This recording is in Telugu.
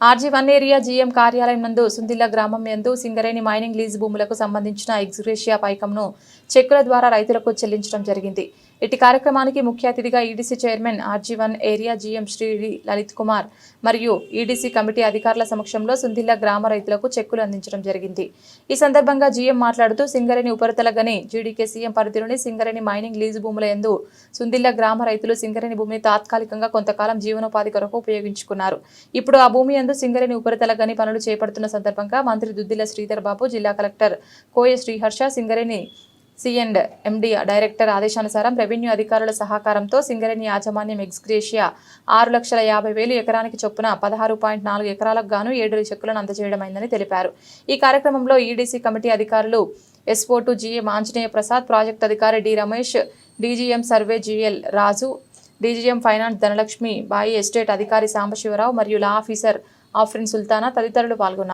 ఆర్జీ వన్ ఏరియా జీఎం కార్యాలయం నందు సుందిల్ల గ్రామం యందు సింగరేణి మైనింగ్ లీజ్ భూములకు సంబంధించిన ఎగ్జిగ్రేషియా పైకంను చెక్కుల ద్వారా రైతులకు చెల్లించడం జరిగింది. ఇటు కార్యక్రమానికి ముఖ్య అతిథిగా EDC chairman RG one area GM Shri Lalit Kumar మరియు ఈడీసీ కమిటీ అధికారుల సమక్షంలో సుందిల్ల గ్రామ రైతులకు చెక్కులు అందించడం జరిగింది. ఈ సందర్భంగా జీఎం మాట్లాడుతూ సింగరేణి ఉపరితల గని జీడీకే సీఎం పరిధిలోని సింగరేణి మైనింగ్ లీజు భూముల యందు సుందిల్ల గ్రామ రైతులు సింగరేణి భూమిని తాత్కాలికంగా కొంతకాలం జీవనోపాధి కొరకు ఉపయోగించుకున్నారు. ఇప్పుడు ఆ భూమి యందు సింగరేణి ఉపరితల గని పనులు చేపడుతున్న సందర్భంగా మంత్రి దుద్దిల శ్రీధర్ బాబు జిల్లా collector Koya Sriharsha Singareni CMD MD director ఆదేశానుసారం రెవెన్యూ అధికారుల సహకారంతో సింగరేణి యాజమాన్యం ఎక్స్గ్రేషియా ఆరు లక్షల యాభై వేలు ఎకరానికి చొప్పున పదహారు పాయింట్ నాలుగు ఎకరాలకు గాను ఏడు చెక్కులను అందజేయడమైందని తెలిపారు. ఈ కార్యక్రమంలో ఈడీసీ కమిటీ అధికారులు SO to GM Anjaneya Prasad project అధికారి D Ramesh DGM survey GL Raju DGM finance Dhanalakshmi Bai estate అధికారి సాంబశివరావు మరియు లా ఆఫీసర్ ఆఫ్రిన్ సుల్తానా తదితరులు పాల్గొన్నారు.